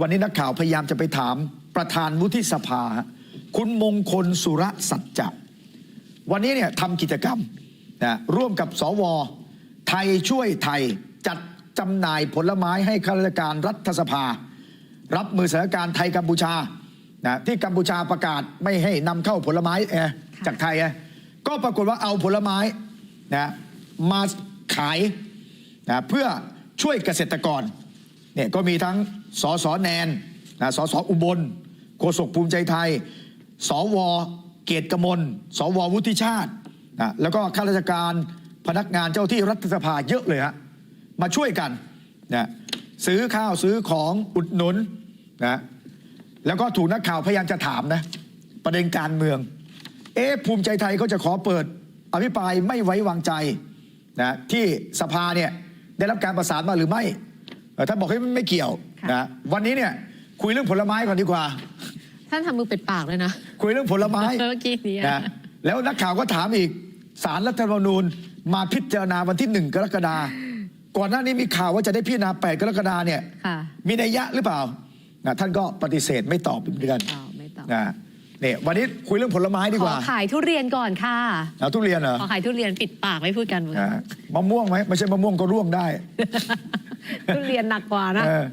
วันนี้นักข่าวพยายามจะไปถามประธานวุฒิสภาฮะคุณมงคลสุรสัจจะวันนี้เนี่ยทำกิจกรรมนะร่วมกับสว ไทยช่วยไทยจัดจำหน่ายผลไม้ให้ข้าราชการรัฐสภา รับมือสถานการณ์ไทยกัมพูชานะที่กัมพูชาประกาศไม่ให้นำเข้าผลไม้เออจากไทย eh ก็ปรากฏว่าเอาผลไม้นะมาขายนะเพื่อช่วยเกษตรกร เนี่ยก็มีทั้งสสแนนนะสสอุบลโฆษกภูมิใจไทย สวเกียรติกมล สววุฒิชาตินะแล้วก็ข้าราชการพนักงานเจ้าที่รัฐสภาเยอะเลยฮะมาช่วยกันนะซื้อข้าวซื้อของอุดหนุนนะแล้วก็ถูกนักข่าวพยายามจะถามนะประเด็นการเมือง เอ๊ะภูมิใจไทยเขาจะขอเปิดอภิปรายไม่ไว้วางใจนะที่สภาเนี่ยได้รับการประสานมาหรือไม่ ท่านบอกให้ยไม่เกี่ยวค่ะ นะวันนี้เนี่ยคุยเรื่องผลไม้ก่อนดีกว่า ท่านทำมือเป็ดปากเลยนะ คุยเรื่องผลไม้ เมื่อกี้นี้นะแล้วนักข่าวก็ถามอีกสารรัฐธรรมนูญมาพิจารณาวันที่หนึ่งกรกฎาก่อนหน้านี้มีข่าวว่าจะได้พิจารณาแปดกรกฎาเนี่ย ค่ะ มีนัยยะหรือเปล่านะท่านก็ปฏิเสธไม่ตอบเหมือนกันตอบไม่ตอบ นะ เนี่ยวันนี้คุยเรื่องผลไม้ดีขกอว่าขายทุเรียนก่อนค่ะ เอาทุเรียนเหรอขอขายทุเรียนปิดปากไม่พูดกันเมืองนะมะม่วงไหมไม่ใช่มะม่วงก็ร่วงได้ ทุเรียนหนักกว่านะ เออ